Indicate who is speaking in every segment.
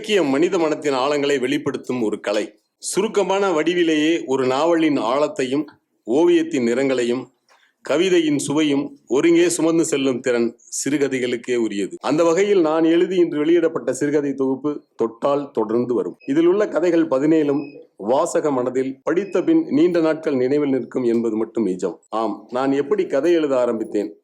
Speaker 1: இலக்கியம் மனித மனத்தின் ஆழங்களை வெளிப்படுத்தும் ஒரு கலை. சுருக்கமான வடிவிலேயே ஒரு நாவலின் ஆழத்தையும் ஓவியத்தின் நிறங்களையும் கவிதையின் சுவையும் ஒருங்கே சுமந்து செல்லும் திறன் சிறுகதைகளுக்கே உரியது. அந்த வகையில் நான் எழுதி இன்று வெளியிடப்பட்ட சிறுகதை தொகுப்பு தொட்டால் தொடர்ந்து வரும். இதில் உள்ள கதைகள் பதினேழும் வாசக மனதில் படித்த பின் நீண்ட நாட்கள் நினைவில் நிற்கும் என்பது மட்டும் நிஜம். ஆம் நான் எப்படி கதை எழுத ஆரம்பித்தேன்?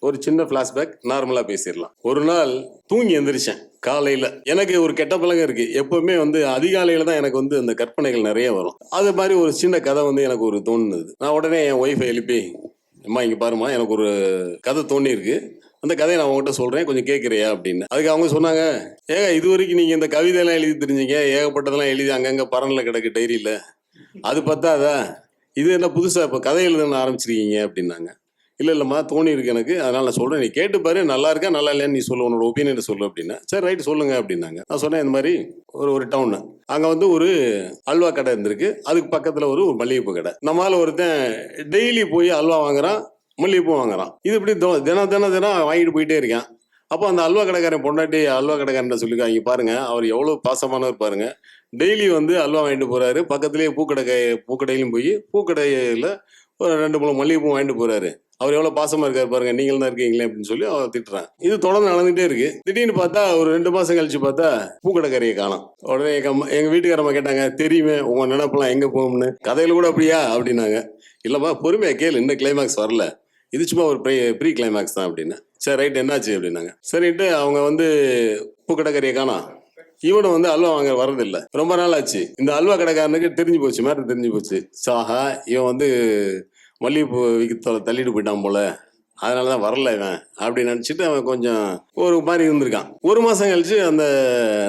Speaker 1: ஒரு சின்ன பிளாஷ்பேக் நார்மலா பேசிடலாம். ஒரு நாள் தூங்கி எந்திரிச்சேன் காலையில. எனக்கு ஒரு கெட்ட பழக்கம் இருக்கு. எப்பவுமே வந்து அதிகாலையில தான் எனக்கு வந்து அந்த கற்பனைகள் நிறைய வரும். அது மாதிரி ஒரு சின்ன கதை வந்து எனக்கு ஒரு தோணுது. நான் உடனே என் ஒய்ஃபை எழுப்பி அம்மா இங்க பாருமா எனக்கு ஒரு கதை தோணி இருக்கு அந்த கதையை நான் உங்ககிட்ட சொல்றேன். கொஞ்சம் கேட்குறியா அப்படின்னு. அதுக்கு அவங்க சொன்னாங்க ஏங்க இது வரைக்கும் நீங்க இந்த கவிதையெல்லாம் எழுதி தெரிஞ்சீங்க. ஏகப்பட்டதெல்லாம் எழுதி அங்கங்க பரன்ல கிடக்கு டைரியில அது பத்தாதா? இது என்ன புதுசா இப்போ கதை எழுதணும்னு ஆரம்பிச்சிருக்கீங்க? அப்படின்னாங்க. இல்லை இல்லைம்மா தோணி இருக்கு எனக்கு. அதனால் நான் சொல்கிறேன் நீ கேட்டு பாரு நல்லா இருக்கா நல்லா இல்லையான்னு நீ சொல்லு. உன்னோட ஒப்பீனியனை சொல்லு அப்படின்னா. சரி ரைட் சொல்லுங்க அப்படின்னாங்க. நான் சொன்னேன் இந்த மாதிரி ஒரு ஒரு டவுனு அங்கே வந்து ஒரு அல்வா கடை இருந்திருக்கு. அதுக்கு பக்கத்தில் ஒரு ஒரு மல்லிகைப்பூ கடை. நம்மளால் ஒருத்தன் டெய்லி போய் அல்வா வாங்குறான் மல்லிகைப்பூ வாங்குறான். இது இப்படி தினம் தினம் தினம் வாங்கிட்டு போயிட்டே இருக்கான். அப்போ அந்த அல்வா கடைக்காரன் பொண்டாட்டி அல்வா கடைக்காரன் சொல்லியிருக்காங்க பாருங்க அவர் எவ்வளோ பாசமானவர் பாருங்க. டெய்லி வந்து அல்வா வாங்கிட்டு போறாரு. பக்கத்துலேயே பூக்கடை பூக்கடையிலும் போய் பூக்கடையில் ஒரு ரெண்டு மூணு மல்லிகைப்பூ வாங்கிட்டு போறாரு. அவர் எவ்வளவு பாசமா இருக்காரு பாருங்க நீங்களும் தான் இருக்கீங்களே அப்படின்னு சொல்லி அவர் திட்டுறான். இது தொடர்ந்து நடந்துட்டே இருக்கு. திடீர்னு பார்த்தா ஒரு ரெண்டு மாசம் கழிச்சு பார்த்தா பூக்கடைக்காரியை காணோம். உடனே எங்க அம்மா எங்க வீட்டுக்காரம்மா கேட்டாங்க தெரியுமே உங்க நினைப்பெல்லாம் எங்க போகும்னு. கதையில கூட அப்படியா? அப்படின்னாங்க. இல்லப்பா பொறுமையா கேளு இன்னும் கிளைமேக்ஸ் வரல. இது சும்மா ஒரு ப்ரீ ப்ரீ கிளைமேக்ஸ் தான் அப்படின்னு. சரி ரைட் என்னாச்சு அப்படின்னாங்க. சரின்ட்டு அவங்க வந்து பூக்கடைக்காரியை காணோம். இவனும் வந்து அல்வா வாங்க வர்றதில்ல. ரொம்ப நாள் ஆச்சு இந்த அல்வா கடைக்காரனுக்கு தெரிஞ்சு போச்சு மாதிரி தெரிஞ்சு போச்சு. சாஹா இவன் வந்து மல்லிகைப்பூ விற்க தள்ளிட்டு போயிட்டான் போல. அதனால தான் வரல இவன் அப்படின்னு நினச்சிட்டு அவன் கொஞ்சம் ஒரு மாதிரி இருந்திருக்கான். ஒரு மாதம் கழிச்சு அந்த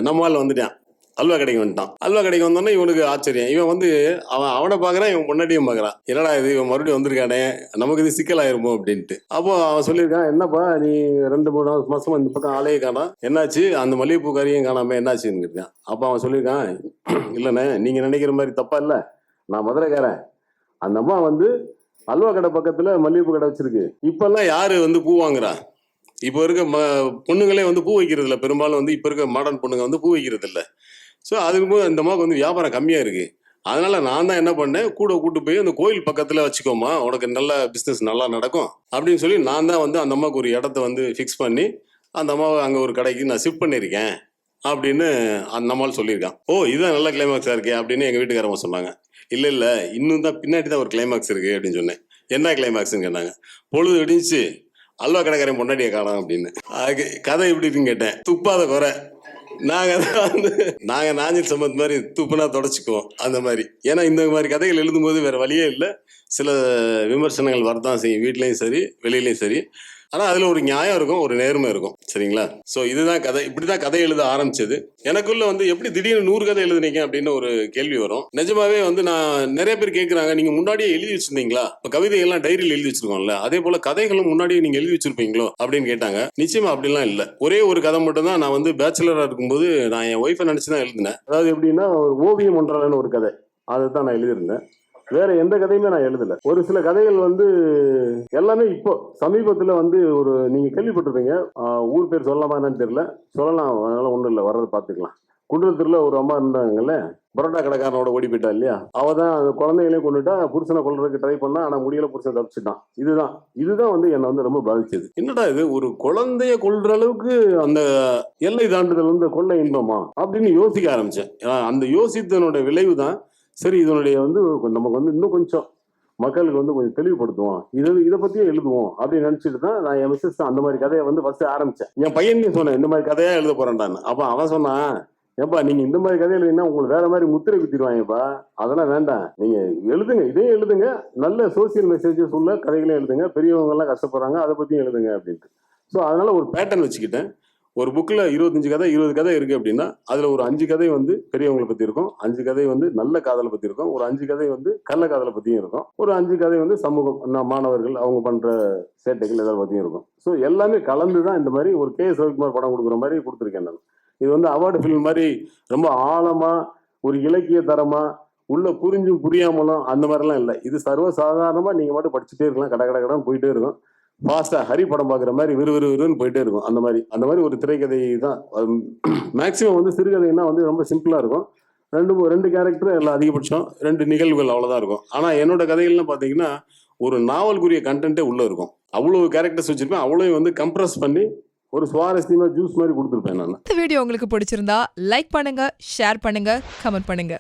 Speaker 1: நம்மால் வந்துட்டான். அல்வா கடைக்கு வந்துட்டான். அல்வா கடைக்கு வந்தோடனே இவனுக்கு ஆச்சரியம். இவன் வந்து அவன் அவனை பார்க்குறான் இவன் முன்னாடியும் பார்க்குறான். என்னடா இது இவன் மறுபடியும் வந்திருக்கானே? நமக்கு இது சிக்கலாயிருமோ அப்படின்ட்டு. அப்போ அவன் சொல்லியிருக்கான் என்னப்பா நீ ரெண்டு மூணு மாசமா இந்த பக்கம் ஆலையை காணாம். என்னாச்சு? அந்த மல்லிகைப்பூ கறியும் காணாம என்னாச்சுன்னு கேட்டான். அப்போ அவன் சொல்லியிருக்கான் இல்லைண்ணே நீங்கள் நினைக்கிற மாதிரி தப்பா இல்லை. நான் மதுரைக்காரன். அந்த அம்மா வந்து அல்வா கடை பக்கத்துல மல்லிகைப்பூ கடை வச்சிருக்கு. இப்பெல்லாம் யாரு வந்து பூ வாங்குறா? இப்போ இருக்க ம பொண்ணுங்களே வந்து பூ வைக்கிறது இல்லை பெரும்பாலும் வந்து இப்போ இருக்க மாடர்ன் பொண்ணுங்க வந்து பூ வைக்கிறது இல்லை ஸோ அதுக்கு போது இந்த அம்மாவுக்கு வந்து வியாபாரம் கம்மியாக இருக்குது அதனால நான் தான் என்ன பண்ணேன்? கூட கூட்டு போய் அந்த கோயில் பக்கத்துல வச்சுக்கோமா உனக்கு நல்ல பிஸ்னஸ் நல்லா நடக்கும் அப்படின்னு சொல்லி நான் தான் வந்து அந்த அம்மாவுக்கு ஒரு இடத்த வந்து ஃபிக்ஸ் பண்ணி அந்த அம்மாவை அங்கே ஒரு கடைக்கு நான் ஷிஃப்ட் பண்ணியிருக்கேன் அப்படின்னு அந்த அம்மாள் சொல்லியிருக்கான் ஓ இதுதான் நல்ல கிளைமாக்ஸாக இருக்கே அப்படின்னு எங்கள் வீட்டுக்காரவங்க சொன்னாங்க. இல்லை இல்லை இன்னும் தான் பின்னாடி தான் ஒரு கிளைமாக்ஸ் இருக்குது அப்படின்னு சொன்னேன். என்ன கிளைமாக்ஸ்ன்னு கேட்டாங்க. பொழுது விடிஞ்சு அல்வா கடைக்காரன் பொண்டாட்டியை காணும் அப்படின்னு. கதை எப்படி இருக்குன்னு கேட்டேன். துப்பாத குறை. நாங்கள் வந்து நாங்கள் நாஞ்சில் சம்பத் மாதிரி துப்புனா தொடச்சிக்குவோம் அந்த மாதிரி. ஏன்னா இந்த மாதிரி கதைகள் எழுதும்போது வேற வழியே இல்லை. சில விமர்சனங்கள் வரதான் செய்யும். வீட்லேயும் சரி வெளியிலையும் சரி. ஆனா அதுல ஒரு நியாயம் இருக்கும் ஒரு நேர்மை இருக்கும். சரிங்களா? சோ இதுதான் கதை. இப்படிதான் கதை எழுத ஆரம்பிச்சது. எனக்குள்ள வந்து எப்படி திடீர்னு நூறு கதை எழுதுனீங்க அப்படின்னு ஒரு கேள்வி வரும். நிஜமாவே வந்து நான் நிறைய பேர் கேட்கறாங்க நீங்க முன்னாடியே எழுதி வச்சிருந்தீங்களா? இப்போ கவிதைகள்லாம் டைரியில் எழுதி வச்சிருக்கோம்ல. அதே போல கதைகளும் முன்னாடியே நீங்க எழுதி வச்சிருப்பீங்களோ அப்படின்னு கேட்டாங்க. நிச்சயமா அப்படிலாம் இல்ல. ஒரே ஒரு கதை மட்டும் தான் நான் வந்து பேச்சுலரா இருக்கும்போது நான் என் ஒய்ஃபை நினைச்சு தான் எழுதினேன். அதாவது எப்படின்னா ஒரு ஓவியம் ஒன்றாலன்னு ஒரு கதை. அதை தான் நான் எழுதியிருந்தேன். வேற எந்த கதையுமே நான் எழுதல. ஒரு சில கதைகள் வந்து எல்லாமே இப்போ சமீபத்துல வந்து ஒரு நீங்க கேள்விப்பட்டிருப்பீங்க. ஊர் பேர் சொல்லலாமா என்னன்னு தெரியல. சொல்லலாம் அதனால ஒன்றும் இல்லை. வர்றதை பார்த்துக்கலாம் குன்றத்தூர்ல ஒரு அம்மா இருந்தாங்கல்ல பரோட்டா கடைக்காரனோட ஓடி போயிட்டா இல்லையா? அவ தான் அந்த குழந்தைகளையும் கொண்டுட்டா புருஷனை கொள்றதுக்கு ட்ரை பண்ணா ஆனா முடியல புருஷன் தப்பிச்சிட்டான். இதுதான். இதுதான் வந்து என்னை வந்து ரொம்ப பாதிச்சது. என்னடா இது? ஒரு குழந்தைய கொள்ற அளவுக்கு அந்த எல்லை தாண்டுதல் வந்து கொள்ளை இன்பமா? அப்படின்னு யோசிக்க ஆரம்பிச்சேன். அந்த யோசித்தனோட விளைவு தான் சரி இதனுடைய வந்து நமக்கு வந்து இன்னும் கொஞ்சம் மக்களுக்கு வந்து கொஞ்சம் தெளிவுபடுத்துவோம். இதை இதை பத்தியே எழுதுவோம் அப்படின்னு நினைச்சிட்டு தான் நான் என் மிஸ்ஸஸ் அந்த மாதிரி கதையை வந்து ஃபர்ஸ்ட் ஆரம்பிச்சேன். என் பையன் சொன்னேன் இந்த மாதிரி கதையா எழுத போறேன்டான்னு. அப்ப அவன் சொன்னான் ஏப்பா நீங்க இந்த மாதிரி கதை எழுதினா உங்களுக்கு வேற மாதிரி முத்திரை குத்திடுவாங்கப்பா அதெல்லாம் வேண்டாம். நீங்க எழுதுங்க இதே எழுதுங்க. நல்ல சோசியல் மெசேஜஸ் உள்ள கதைகளே எழுதுங்க. பெரியவங்க எல்லாம் கஷ்டப்படுறாங்க அதை பத்தியும் எழுதுங்க அப்படின்ட்டு. ஸோ அதனால ஒரு பேட்டர்ன் வச்சுக்கிட்டேன். ஒரு புக்கில் இருபத்தஞ்சு கதை இருபது கதை இருக்குது அப்படின்னா அதில் ஒரு அஞ்சு கதை வந்து பெரியவங்களை பற்றி இருக்கும். அஞ்சு கதை வந்து நல்ல காதலை பற்றி இருக்கும். ஒரு அஞ்சு கதை வந்து கள்ள காதலை பற்றியும் இருக்கும். ஒரு அஞ்சு கதை வந்து சமூகம் மாணவர்கள் அவங்க பண்ணுற சேட்டைகள் எதை பற்றியும் இருக்கும். ஸோ எல்லாமே கலந்து தான் இந்த மாதிரி ஒரு கே. எஸ் ரவிக்குமார் படம் கொடுக்குற மாதிரி கொடுத்துருக்கேன் நான். இது வந்து அவார்டு ஃபில்ம் மாதிரி ரொம்ப ஆழமாக ஒரு இலக்கிய தரமாக உள்ள புரிஞ்சும் புரியாமலும் அந்த மாதிரிலாம் இல்லை. இது சர்வ நீங்கள் மட்டும் படிச்சுட்டே இருக்கலாம். கட கட கடன் போயிட்டே இருக்கும். ஃபாஸ்ட்டாக ஹரி படம் பார்க்குற மாதிரி விறு விறுவிறுன்னு போயிட்டே இருக்கும். அந்த மாதிரி அந்த மாதிரி ஒரு திரைக்கதை தான் மேக்ஸிமம் வந்து சிறுகதைன்னா வந்து ரொம்ப சிம்பிளாக இருக்கும். ரெண்டு ரெண்டு கேரக்டர் எல்லாம் அதிகபட்சம். ரெண்டு நிகழ்வுகள் அவ்வளோதான் இருக்கும். ஆனால் என்னோட கதைகள்லாம் பார்த்தீங்கன்னா ஒரு நாவல்குரிய கண்டென்ட்டே உள்ளே இருக்கும். அவ்வளோ கேரக்டர்ஸ் வச்சுருப்பேன். அவ்வளோ வந்து கம்ப்ரஸ் பண்ணி ஒரு சுவாரஸ்யமாக ஜூஸ் மாதிரி கொடுத்துருப்பேன் நான்.
Speaker 2: இந்த வீடியோ உங்களுக்கு பிடிச்சிருந்தா லைக் பண்ணுங்க ஷேர் பண்ணுங்க கமெண்ட் பண்ணுங்க.